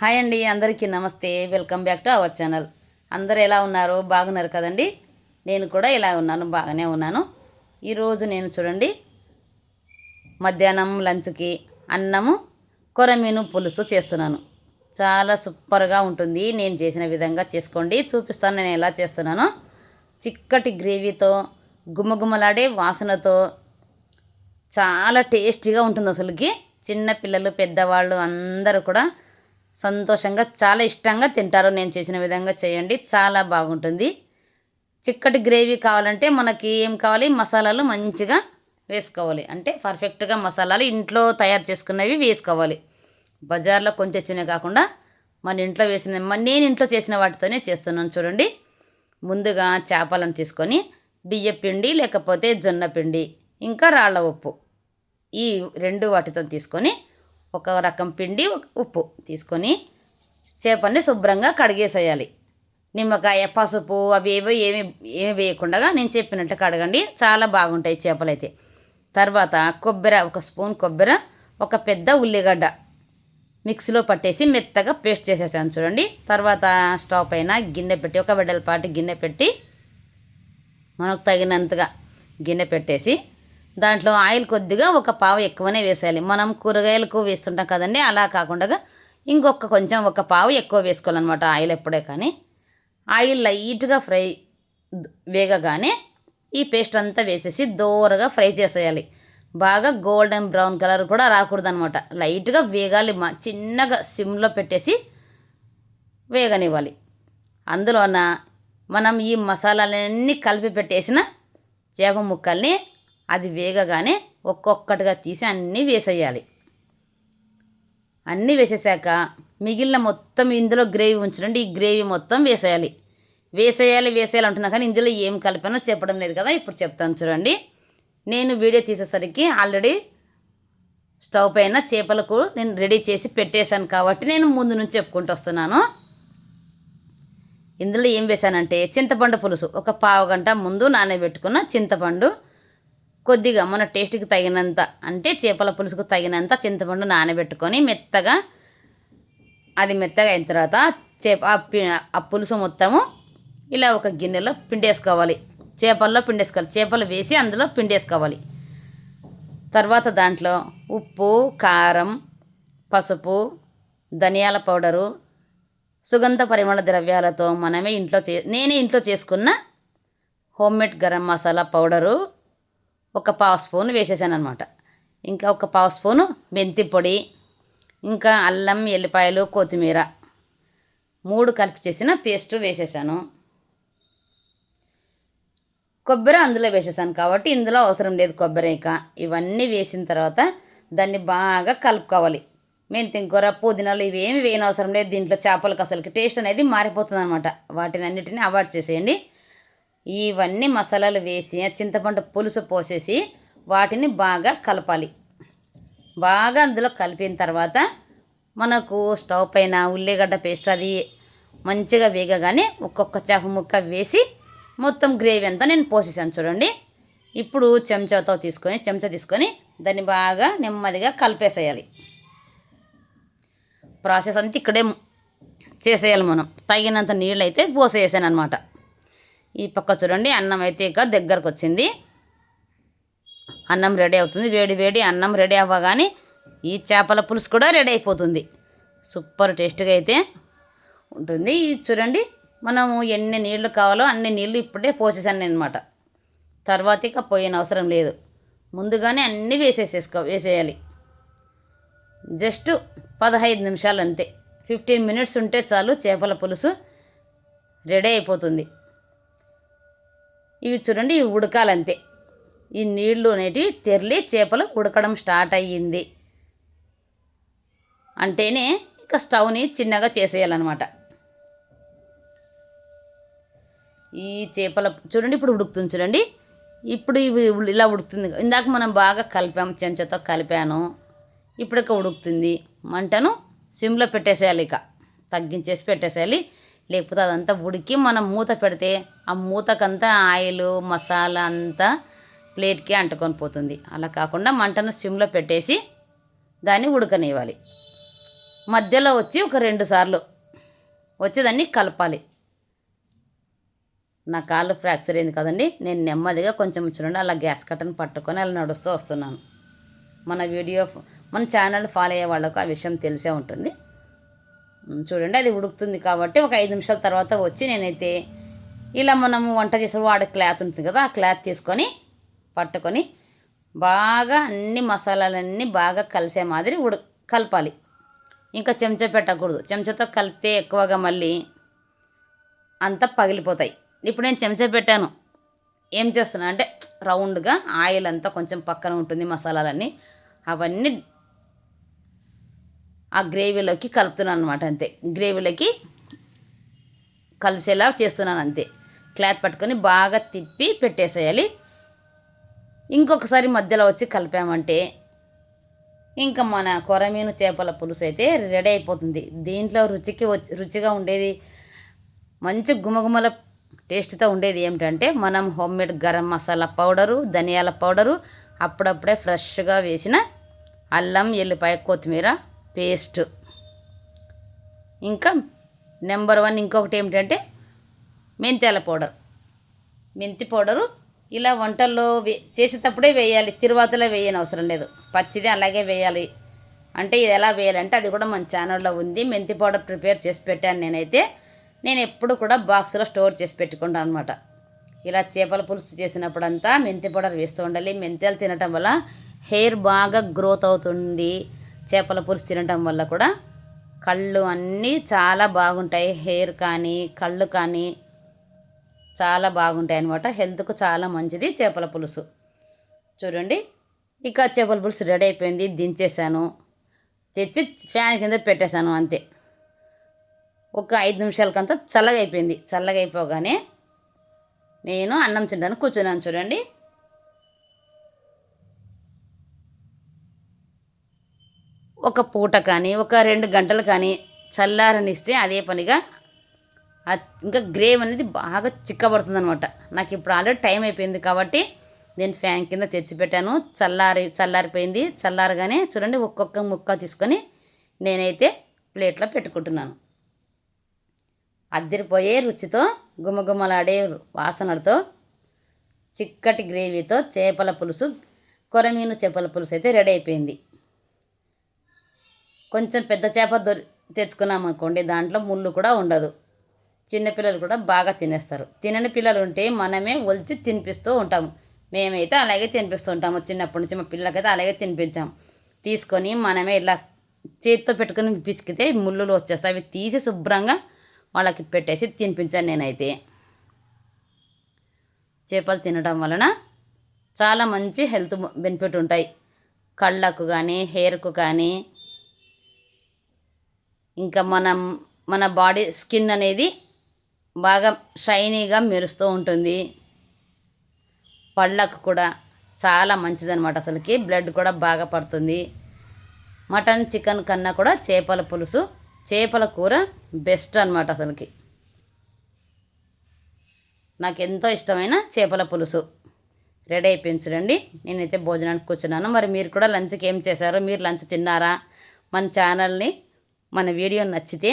Hi అండి అందరికీ నమస్తే. Welcome back to our channel. అందరు ఎలా ఉన్నారు? బాగున్నారు కదండి? నేను కూడా ఇలా ఉన్నాను బాగానే ఉన్నాను. ఈరోజు నేను చూడండి మధ్యాహ్నం లంచ్కి అన్నము కొరమీను పులుసు చేస్తున్నాను. చాలా సూపర్గా ఉంటుంది. నేను చేసిన విధంగా చేసుకోండి. చూపిస్తాను నేను ఎలా చేస్తున్నాను. చిక్కటి గ్రేవీతో గుమగుమలాడే వాసనతో చాలా టేస్టీగా ఉంటుంది అసలుకి. చిన్న పిల్లలు పెద్దవాళ్ళు అందరూ కూడా సంతోషంగా చాలా ఇష్టంగా తింటారు. నేను చేసిన విధంగా చేయండి. చాలా బాగుంటుంది. చిక్కటి గ్రేవీ కావాలంటే మనకి ఏం కావాలి? మసాలాలు మంచిగా వేసుకోవాలి. అంటే పర్ఫెక్ట్గా మసాలాలు ఇంట్లో తయారు చేసుకున్నవి వేసుకోవాలి. బజార్లో కొంచెం తెచ్చినవి కాకుండా మన ఇంట్లో వేసిన నేను ఇంట్లో చేసిన వాటితోనే చేస్తున్నాను చూడండి. ముందుగా చేపలను తీసుకొని బియ్య పిండి లేకపోతే జొన్న పిండి ఇంకా రాళ్ళ ఉప్పు ఈ రెండు వాటితో తీసుకొని ఒక రకం పిండి ఒక ఉప్పు తీసుకొని చేపని శుభ్రంగా కడిగేసేయాలి. నిమ్మకాయ పసుపు అవి ఏవో ఏమి ఏమి వేయకుండా నేను చెప్పినట్టు కడగండి. చాలా బాగుంటాయి చేపలు అయితే తర్వాత కొబ్బరి ఒక స్పూన్ కొబ్బరి ఒక పెద్ద ఉల్లిగడ్డ మిక్సీలో పట్టేసి మెత్తగా పేస్ట్ చేసేసాను చూడండి. తర్వాత స్టవ్ పైన గిన్నె పెట్టి ఒక వెడల్పాటి గిన్నె పెట్టి మనకు తగినంతగా గిన్నె పెట్టేసి దాంట్లో ఆయిల్ కొద్దిగా ఒక పావు ఎక్కువనే వేసేయాలి. మనం కూరగాయలకు వేస్తుంటాం కదండి అలా కాకుండా ఇంకొక కొంచెం ఒక పావు ఎక్కువ వేసుకోవాలన్నమాట ఆయిల్ ఎప్పుడే కానీ. ఆయిల్ లైట్గా ఫ్రై వేగగానే ఈ పేస్ట్ అంతా వేసేసి దోరగా ఫ్రై చేసేయాలి. బాగా గోల్డెన్ బ్రౌన్ కలర్ కూడా రాకూడదు అనమాట లైట్గా వేగాలి మా చిన్నగా సిమ్లో పెట్టేసి వేగనివ్వాలి. అందులోన మనం ఈ మసాలాలన్నీ కలిపి పెట్టేసిన చేప ముక్కల్ని అది వేగగానే ఒక్కొక్కటిగా తీసి అన్నీ వేసేయాలి. అన్నీ వేసేసాక మిగిలిన మొత్తం ఇందులో గ్రేవీ ఉంచండి ఈ గ్రేవీ మొత్తం వేసేయాలి. వేసేయాలి వేసేయాలి అంటున్నా కానీ ఇందులో ఏం కలిపానో చెప్పడం లేదు కదా. ఇప్పుడు చెప్తాను చూడండి. నేను వీడియో తీసేసరికి ఆల్రెడీ స్టవ్ పైన చేపలకు నేను రెడీ చేసి పెట్టేశాను కాబట్టి నేను ముందు నుంచి చెప్పుకుంటూ వస్తున్నాను. ఇందులో ఏం వేశానంటే చింతపండు పులుసు. ఒక పావు గంట ముందు నానబెట్టుకున్న చింతపండు కొద్దిగా మన టేస్ట్కి తగినంత అంటే చేపల పులుసుకు తగినంత చింతపండు నానబెట్టుకొని మెత్తగా అది మెత్తగా అయిన తర్వాత చేప ఆ పులుసు మొత్తము ఇలా ఒక గిన్నెలో పిండేసుకోవాలి. చేపల్లో పిండేసుకోవాలి. చేపలు వేసి అందులో పిండేసుకోవాలి. తర్వాత దాంట్లో ఉప్పు కారం పసుపు ధనియాల పౌడరు సుగంధ పరిమళ ద్రవ్యాలతో మనమే ఇంట్లో చే నేనే ఇంట్లో చేసుకున్న హోమ్మేడ్ గరం మసాలా పౌడరు ఒక పావు స్పూన్ వేసేసాను అనమాట ఇంకా ఒక పావు స్పూను మెంతి పొడి ఇంకా అల్లం ఎల్లిపాయలు కొత్తిమీర మూడు కలిపి చేసిన పేస్ట్ వేసేసాను. కొబ్బరి అందులో వేసేసాను కాబట్టి ఇందులో అవసరం లేదు కొబ్బరి ఇక. ఇవన్నీ వేసిన తర్వాత దాన్ని బాగా కలుపుకోవాలి. మెంతింకూర పుదీనాలు ఇవేమి వేయనవసరం లేదు. దీంట్లో చేపలకు అసలుకి టేస్ట్ అనేది మారిపోతుంది అనమాట వాటిని అన్నిటిని అవాయిడ్ చేసేయండి. ఇవన్నీ మసాలాలు వేసి చింతపండు పులుసు పోసేసి వాటిని బాగా కలపాలి. బాగా అందులో కలిపిన తర్వాత మనకు స్టవ్ పైన ఉల్లిగడ్డ పేస్ట్ అది మంచిగా వేగగానే ఒక్కొక్క చేప ముక్క వేసి మొత్తం గ్రేవీ అంతా నేను పోసేసాను చూడండి. ఇప్పుడు చెంచాతో తీసుకొని చెంచా తీసుకొని దాన్ని బాగా నెమ్మదిగా కలిపేసేయాలి. ప్రాసెస్ అంతా ఇక్కడే చేసేయాలి మనం. తగినంత నీళ్ళు అయితే పోసేసాను అనమాట ఈ పక్క చూడండి అన్నం అయితే ఇక దగ్గరకు వచ్చింది అన్నం రెడీ అవుతుంది. వేడి వేడి అన్నం రెడీ అవ్వగానే ఈ చేపల పులుసు కూడా రెడీ అయిపోతుంది. సూపర్ టేస్ట్గా అయితే ఉంటుంది. ఇది చూడండి మనము ఎన్ని నీళ్ళు కావాలో అన్ని నీళ్ళు ఇప్పుడే పోసేసాను అనమాట తర్వాత ఇక పోయిన అవసరం లేదు. ముందుగానే అన్నీ వేసేసేసుకో వేసేయాలి. జస్ట్ పదహైదు నిమిషాలు అంతే. ఫిఫ్టీన్ మినిట్స్ ఉంటే చాలు చేపల పులుసు రెడీ అయిపోతుంది. ఇవి చూడండి ఇవి ఉడకాలంతే. ఈ నీళ్ళు అనేటివి తెరలి చేపలు ఉడకడం స్టార్ట్ అయ్యింది. అంటేనే ఇక స్టవ్ని చిన్నగా చేసేయాలన్నమాట. ఈ చేపల చూడండి ఇప్పుడు ఉడుకుతుంది చూడండి. ఇప్పుడు ఇవి ఇలా ఉడుకుతుంది. ఇందాక మనం బాగా కలిపాము చెంచాతో కలిపాను. ఇప్పుడు ఇక ఉడుకుతుంది? మంటను సిమ్లో పెట్టేసేయాలి ఇక. తగ్గించేసి పెట్టేసేయాలి. లేకపోతే అదంతా ఉడికి మనం మూత పెడితే ఆ మూతకంతా ఆయిల్ మసాలా అంతా ప్లేట్కి అంటుకొని పోతుంది. అలా కాకుండా మంటను సిమ్లో పెట్టేసి దాన్ని ఉడకనివ్వాలి. మధ్యలో వచ్చి ఒక రెండు సార్లు వచ్చేదాన్ని కలపాలి. నా కాళ్ళు ఫ్రాక్చర్ అయింది కదండి నేను నెమ్మదిగా కొంచెం చూడండి అలా గ్యాస్ కట్టను పట్టుకొని అలా నడుస్తూ వస్తున్నాను. మన వీడియో మన ఛానల్ ఫాలో అయ్యే వాళ్ళకు ఆ విషయం తెలిసే ఉంటుంది. చూడండి అది ఉడుకుతుంది కాబట్టి ఒక ఐదు నిమిషాల తర్వాత వచ్చి నేనైతే ఇలా మనము వంట చేసే వాడే క్లాత్ ఉంటుంది కదా ఆ క్లాత్ తీసుకొని పట్టుకొని బాగా అన్ని మసాలాలన్నీ బాగా కలిసే మాదిరి ఉడు కలపాలి. ఇంకా చెంచా పెట్టకూడదు. చెంచాతో కలిపితే ఎక్కువగా మళ్ళీ అంతా పగిలిపోతాయి. ఇప్పుడు నేను చెంచా పెట్టాను. ఏం చేస్తున్నా అంటే రౌండ్గా ఆయిల్ అంతా కొంచెం పక్కన ఉంటుంది మసాలాలన్నీ అవన్నీ ఆ గ్రేవీలోకి కలుపుతున్నాను అనమాట అంతే. గ్రేవీలోకి కలిసేలా చేస్తున్నాను అంతే. క్లాత్ పట్టుకొని బాగా తిప్పి పెట్టేసేయాలి. ఇంకొకసారి మధ్యలో వచ్చి కలిపామంటే ఇంకా మన కొరమీను చేపల పులుసు అయితే రెడీ అయిపోతుంది. దీంట్లో రుచికి వచ్చి రుచిగా ఉండేది మంచి గుమగుమల టేస్ట్తో ఉండేది ఏమిటంటే మనం హోమ్మేడ్ గరం మసాలా పౌడరు ధనియాల పౌడరు అప్పుడప్పుడే ఫ్రెష్గా వేసిన అల్లం ఎల్లిపాయ కొత్తిమీర పేస్ట్. ఇంకా నెంబర్ వన్ ఇంకొకటి ఏమిటంటే మెంతాల పౌడర్. మెంతి పౌడరు ఇలా వంటల్లో వే చేసేటప్పుడే వేయాలి. తిరువాతలో వేయని అవసరం లేదు. పచ్చిది అలాగే వేయాలి. అంటే ఇది ఎలా వేయాలంటే అది కూడా మన ఛానల్లో ఉంది. మెంతి పౌడర్ ప్రిపేర్ చేసి పెట్టాను నేనైతే. నేను ఎప్పుడు కూడా బాక్స్లో స్టోర్ చేసి పెట్టుకుంటాను అనమాట ఇలా చేపల పులుసు చేసినప్పుడంతా మెంతి పౌడర్ వేస్తూ ఉండాలి. మెంతాలు తినటం వల్ల హెయిర్ బాగా గ్రోత్ అవుతుంది. చేపల పులుసు తినటం వల్ల కూడా కళ్ళు అన్నీ చాలా బాగుంటాయి. హెయిర్ కానీ కళ్ళు కానీ చాలా బాగుంటాయి అనమాట హెల్త్కు చాలా మంచిది చేపల పులుసు. చూడండి ఇక చేపల పులుసు రెడీ అయిపోయింది. దించేసాను తెచ్చి ఫ్యాన్ కింద పెట్టేశాను అంతే. ఒక ఐదు నిమిషాలకంతా చల్లగా అయిపోయింది చల్లగా అయిపోగానే నేను అన్నం తింటాను కూర్చున్నాను చూడండి. ఒక పూట కానీ ఒక రెండు గంటలు కానీ చల్లారనిస్తే అదే పనిగా ఇంకా గ్రేవ్ అనేది బాగా చిక్కబడుతుంది అనమాట నాకు ఇప్పుడు ఆల్రెడీ టైం అయిపోయింది కాబట్టి నేను ఫ్యాన్ కింద తెచ్చిపెట్టాను చల్లారి చల్లారిపోయింది. చల్లారగానే చూడండి ఒక్కొక్క ముక్క తీసుకొని నేనైతే ప్లేట్లో పెట్టుకుంటున్నాను. అద్దరిపోయే రుచితో గుమగుమలాడే వాసనలతో చిక్కటి గ్రేవీతో చేపల పులుసు కొరమీను చేపల పులుసు అయితే రెడీ అయిపోయింది. కొంచెం పెద్ద చేప దొరి తెచ్చుకున్నాం అనుకోండి దాంట్లో ముళ్ళు కూడా ఉండదు. చిన్నపిల్లలు కూడా బాగా తినేస్తారు. తినని పిల్లలు ఉంటే మనమే ఒలిచి తినిపిస్తూ ఉంటాము. మేమైతే అలాగే తినిపిస్తూ ఉంటాము. చిన్నప్పటి నుంచి మా పిల్లలకైతే అలాగే తినిపించాం. తీసుకొని మనమే ఇట్లా చేతితో పెట్టుకొని పిసికితే ముళ్ళులు వచ్చేస్తాయి. అవి తీసి శుభ్రంగా వాళ్ళకి పెట్టేసి తినిపించాను నేనైతే. చేపలు తినడం వలన చాలా మంచి హెల్త్ బెనిఫిట్ ఉంటాయి. కళ్ళకు కానీ హెయిర్కు కానీ ఇంకా మనం మన బాడీ స్కిన్ అనేది బాగా షైనీగా మెరుస్తూ ఉంటుంది. పళ్ళకు కూడా చాలా మంచిదనమాట అసలుకి. బ్లడ్ కూడా బాగా పడుతుంది. మటన్ చికెన్ కన్నా కూడా చేపల పులుసు చేపల కూర బెస్ట్ అనమాట అసలుకి. నాకు ఎంతో ఇష్టమైన చేపల పులుసు. రెడీ అయిపోయింది చూడండి. నేనైతే భోజనానికి కూర్చున్నాను. మరి మీరు కూడా లంచ్కి ఏం చేశారో? మీరు లంచ్ తిన్నారా? మన ఛానల్ని మన వీడియో నచ్చితే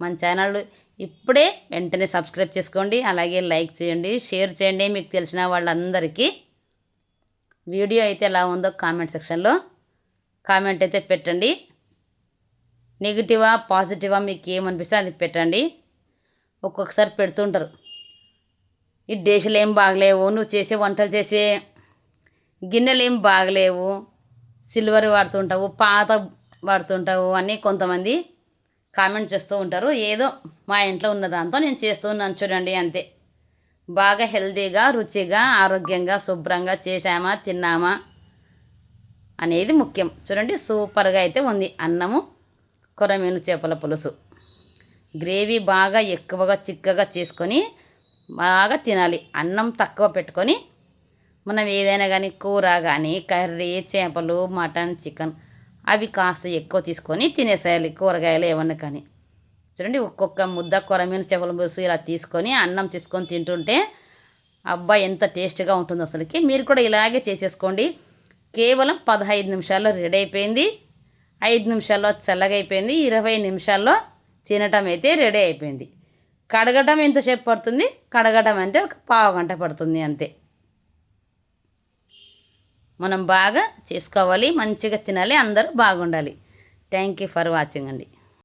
మన ఛానల్ ఇప్పుడే వెంటనే సబ్స్క్రైబ్ చేసుకోండి అలాగే లైక్ చేయండి షేర్ చేయండి. మీకు తెలిసిన వాళ్ళందరికీ వీడియో అయితే ఎలా ఉందో కామెంట్ సెక్షన్లో కామెంట్ అయితే పెట్టండి. నెగిటివా పాజిటివా మీకు ఏమనిపిస్తే అది పెట్టండి. ఒక్కొక్కసారి పెడుతుంటారు. ఈ డేషలు ఏం బాగలేవు నువ్వు చేసే వంటలు చేసే గిన్నెలు ఏం బాగలేవు సిల్వర్ వాడుతుంటావు పాత వాడుతుంటావు అని కొంతమంది కామెంట్ చేస్తూ ఉంటారు. ఏదో మా ఇంట్లో ఉన్న దాంతో నేను చేస్తూ ఉన్నాను చూడండి అంతే. బాగా హెల్తీగా రుచిగా ఆరోగ్యంగా శుభ్రంగా చేశామా తిన్నామా అనేది ముఖ్యం. చూడండి సూపర్గా అయితే ఉంది. అన్నము కొరమీను చేపల పులుసు. గ్రేవీ బాగా ఎక్కువగా చిక్కగా చేసుకొని బాగా తినాలి. అన్నం తక్కువ పెట్టుకొని మనం ఏదైనా కానీ కూర కానీ కర్రీ చేపలు మటన్ చికెన్ అవి కాస్త ఎక్కువ తీసుకొని తినేసేయాలి కూరగాయలు ఏమన్నా కానీ. చూడండి ఒక్కొక్క ముద్ద కొరమీన చేపల పులుసు ఇలా తీసుకొని అన్నం తీసుకొని తింటుంటే అబ్బా ఎంత టేస్ట్గా ఉంటుందో అసలుకి. మీరు కూడా ఇలాగే చేసేసుకోండి. కేవలం పదహైదు నిమిషాల్లో రెడీ అయిపోయింది. ఐదు నిమిషాల్లో చల్లగా అయిపోయింది ఇరవై నిమిషాల్లో తినటం అయితే రెడీ అయిపోయింది. కడగటం ఎంతసేపు పడుతుంది? కడగటం అంటే ఒక పావు గంట పడుతుంది అంతే. మనం బాగా చేసుకోవాలి మంచిగా తినాలి అందరూ బాగుండాలి. థ్యాంక్ యూ ఫర్ వాచింగ్ అండి.